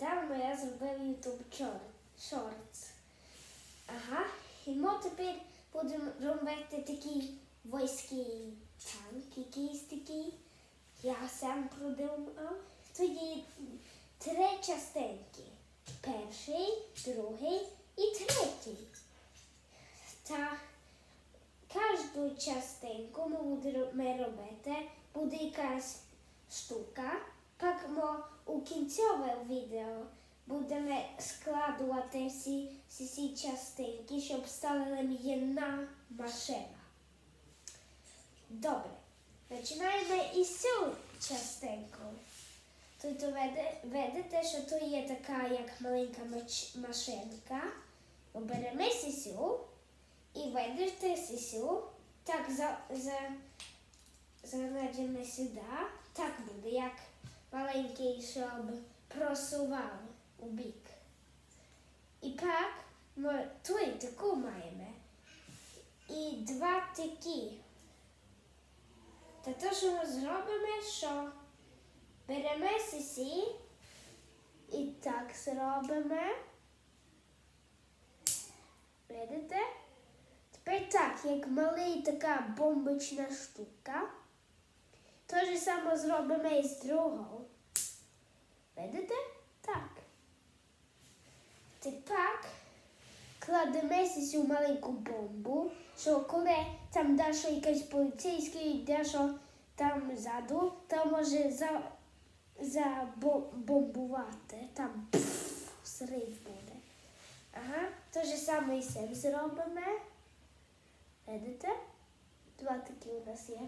недавно я зробив YouTube Shorts. Ага. І ми тепер будемо робити такий войський танк, якийсь такий. Я сам придумав. Тоді три частинки. Перший, другий і третій. Та кожну частинку ми будемо робити, буде якась штука. Пак ми у кінцеве відео будемо складувати всі, всі ці частинки, щоб стала єдна машина. Добре. Починаємо із цю частинку. Тут видите, що тут є така як маленька машинка. Оберемо сісю і видите сісю. Так за, за, занадімо сюди. Так буде, як маленький, щоб просував у бік. І так ми тут таку маємо. І два такі. Та те, що ми зробимо, що беремо сісі і так зробимо. Видите? Тепер так, як малий така бомбочна штука. Те ж саме зробимо і з другого. Видите? Так. Тепер кладемо цю маленьку бомбу, що коли там дещо якийсь поліцейський йде, там ззаду, то може за, забомбувати. Там пф, зрив буде. Ага, те ж саме і з цим зробимо. Видите? Два такі у нас є.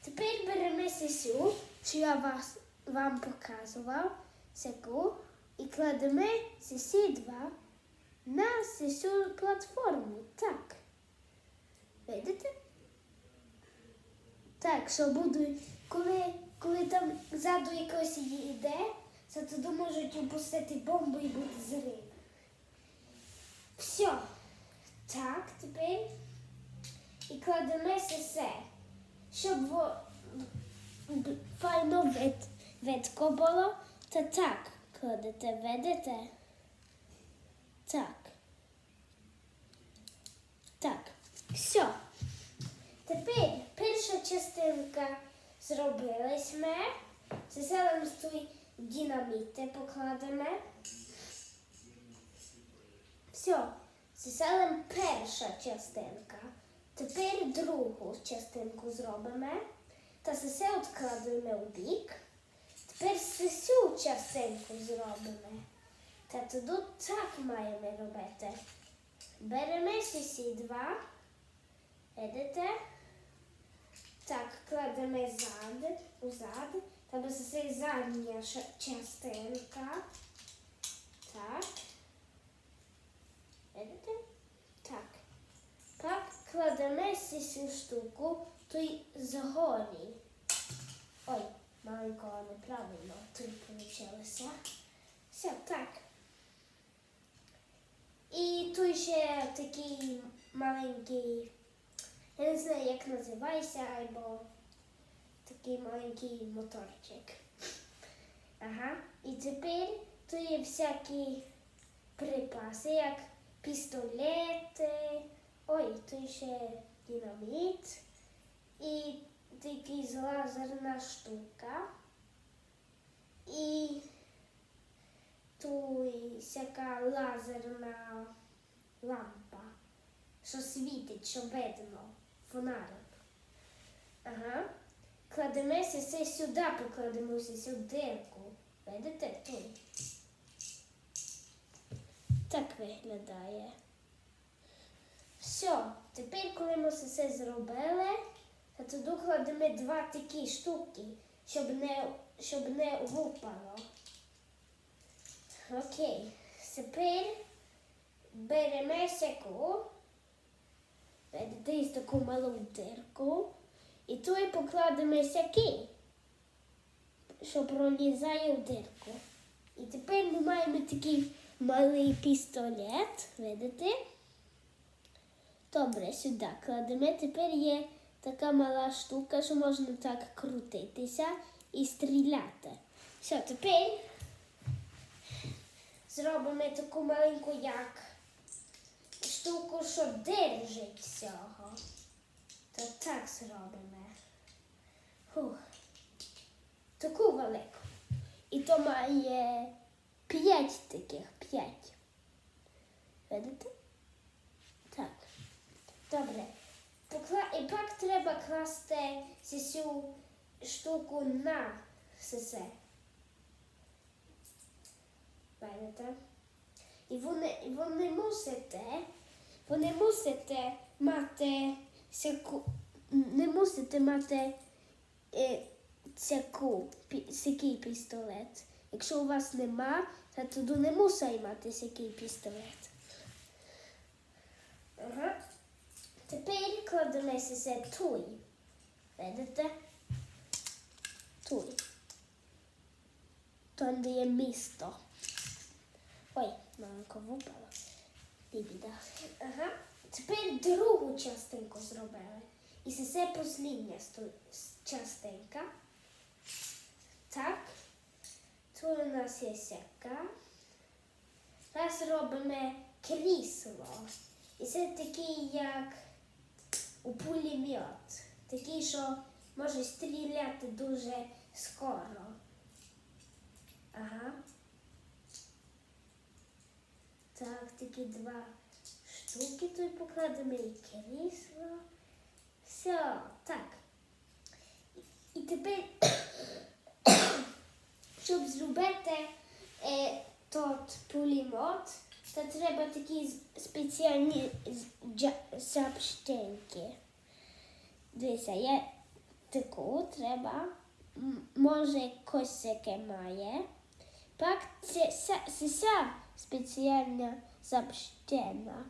Тепер беремо сісю, що я вас, вам показував, таку, і кладемо сісі два на сісю платформу. Так. Видите? Так, що буде, коли, коли там ззаду якось йде, то туди можуть опустити бомбу і буде зрив. Все. Так, тепер і кладемо все, щоб файно вид, видко було, то так кладете, видите? Так. Так. Все. Тепер перша частинка зробилась ми. Заселимо свій динаміти покладемо. Все. Заселимо перша частинка. Тепер другу частинку зробимо. Та все відкладемо у бік. Тепер цю частинку зробимо. Та тоді так маємо робити. Беремо сі два. Видите? Так, кладемо зад, узад. Та це задня частинка. Так. Видите? Так. Так, кладемо цю штуку, то й згорі. Ой, маленького неправильно тут вийшло. Все, так. І тут ще такий маленький, я не знаю, як називається, або такий маленький моторчик. Ага. І тепер тут є всякі припаси, як пістолети, ой, тут ще динаміт і такий лазерна штука. І тут всяка лазерна лампа, що світить, що видно, фонарик. Ага. Кладемося все сюди, покладемося сюди. Видите тут? Так виглядає. Все, тепер, коли ми все зробили, то туди два такі штуки, щоб не, щоб не випало. Окей. Тепер беремо сяку, десь таку малу дирку, і тут покладемо сяки, що пролізає в дирку. І тепер ми маємо такий малий пістолет, видите? Добре, сюди кладемо. Тепер є така мала штука, що можна так крутитися і стріляти. Все, тепер зробимо таку маленьку як штуку, що держить всього. То так зробимо. Фух. Таку велику. І то має п'ять таких, п'ять. Видите? Добре. І так треба класти цю штуку на все. Бачите? І вони, вони мусите, вони мусите мати всяку, не мусите мати е, всяку, пі- пістолет. Якщо у вас нема, то не мусить мати всякий пістолет. Ага. Тепер кладемо все туй. Видите? Туй. Там, де є місто. Ой, маленько випало. Не біда. Ага. Тепер другу частинку зробили. І це все послідня сто- с- частинка. Так. Тут у нас є сяка. Зараз робимо крісло. І це такий, як у пулемет. Такий, що може стріляти дуже скоро. Ага. Так, такі два штуки тут покладемо і крісло. Все, так. І тепер, щоб зробити е, тот пулемет, то треба такі спеціальні з- джа- запштеньки. Дивіться, є таку треба, може косики має. Так, це, ця спеціальна запщена.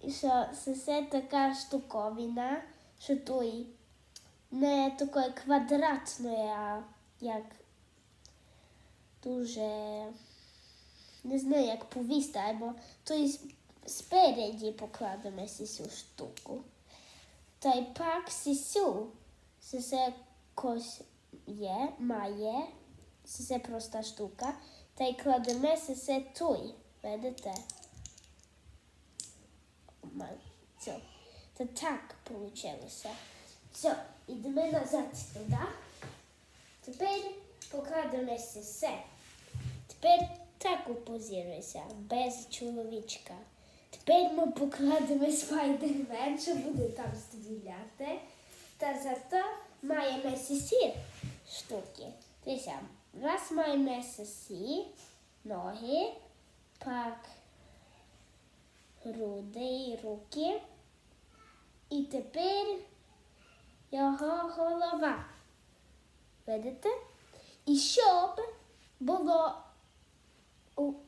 І що це така штуковина, що той не такої квадратної, а як дуже не знаю, як повісти, або то й спереді покладемо цю штуку. Та й пак сісю, це кось є, має, це проста штука, та й кладемо це туй, видите? Це, це так вийшло. Все, йдемо назад туди. Тепер покладемо все. Тепер так упозируйся, без чоловічка. Тепер ми покладемо спайдермен, що буде там стріляти. Та зато маємо сісі штуки. Дивіться, раз маємо сісі, ноги, пак груди руки. І тепер його голова. Видите? І щоб було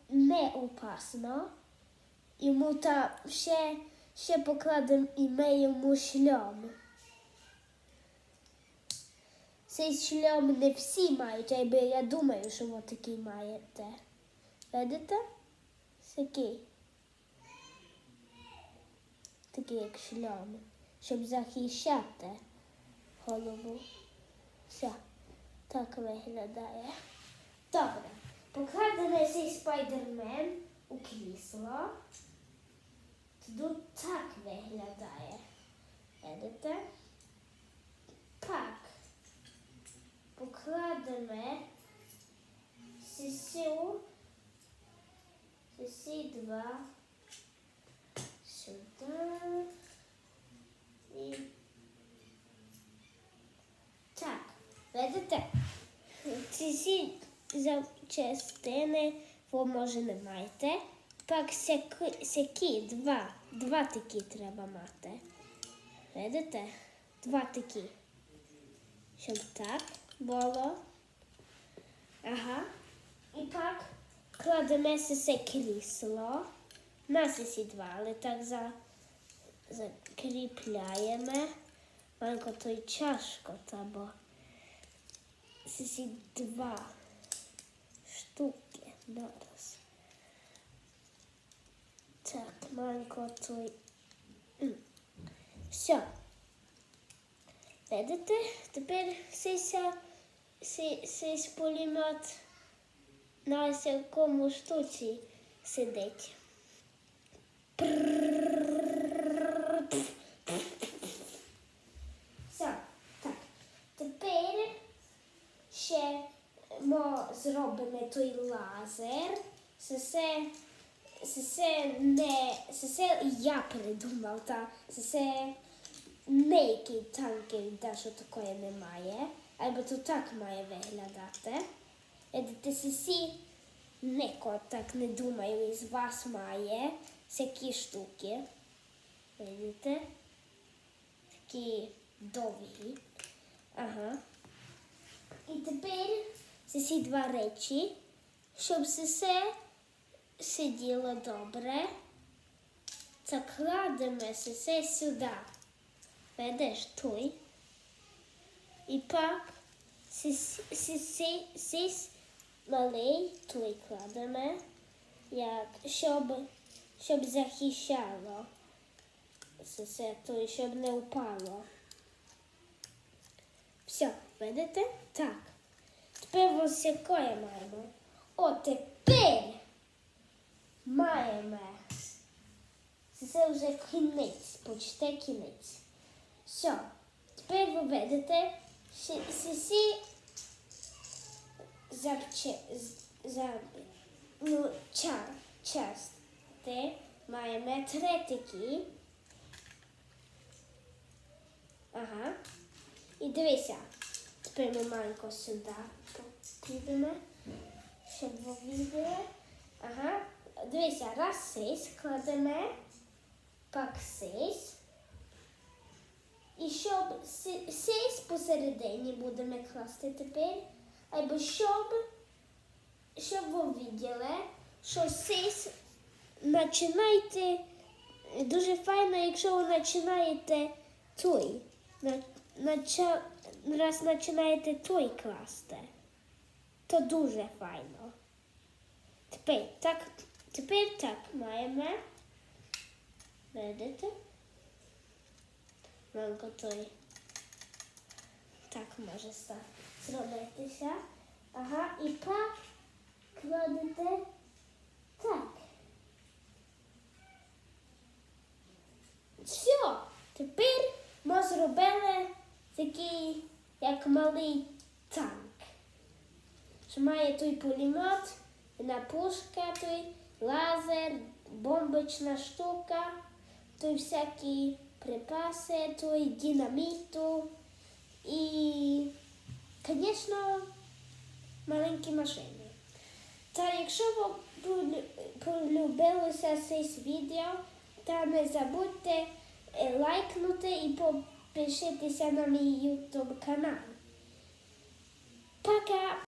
не опасно, йому там ще, ще покладемо і ми йому шльом. Цей шльом не всі мають, а я думаю, що ви такий маєте. Видите? Такий. Такий як шльом, щоб захищати голову. Все, так виглядає. Добре. Покладемо цей спайдермен у крісло. Тут так виглядає. Видите? Так. Покладемо сісю. Сісі два. Сюди. І так. Видите? Ці всі частини ви може не маєте. Так сякі, два. Два такі треба мати. Видите? Два такі. Щоб так було. Ага. І так кладемо це крісло. Нас є два, але так за, закріпляємо. Маленько то й чашко, та бо це ці два зараз. Так, маленько той. Все. Видите? Тепер цей, ся- цей, цей пулемет на ось якому штуці сидить. Все, так. Тепер ще ми зробимо той лазер. Це все, це все не це все я придумав, та це все деякі танки, де що такое немає. Або то так має виглядати. Видите, всі ніко так не думаю, із вас має всякі штуки. Видите? Такі довгі. Ага. І тепер ці всі два речі, щоб все сиділо добре. Закладемо це все сюди. Видиш, той. І пак сісь малий той кладемо, як, щоб, щоб захищало. Це все той, щоб не впало. Все, видите? Так. Тепер ось яке маємо. О, тепер маємо. Це вже кінець, почти кінець. Все. Тепер ви видите, що всі ну, ча, части маємо три такі. Ага. І дивися. Ми маленько сюди підемо, щоб ви виділи. Ага. Дивися, раз сись кладемо, пак сись. І щоб си- сись посередині будемо класти тепер, або щоб, щоб ви виділи, що сись починайте дуже файно, якщо ви починаєте той. На- нача- раз починаєте той класти, то дуже файно. Тепер так, тепер так маємо. Видите? Манко той. Так може ста- зробитися. Ага, і пак кладете так. Все, тепер ми зробили такий, як малий танк. Що має той пулемет, на пушка, той лазер, бомбочна штука, той всякі припаси, той динаміту і, звісно, маленькі машини. Та якщо вам полю- полюбилося це відео, та не забудьте е, лайкнути і підпишитися на мій YouTube канал. Пока!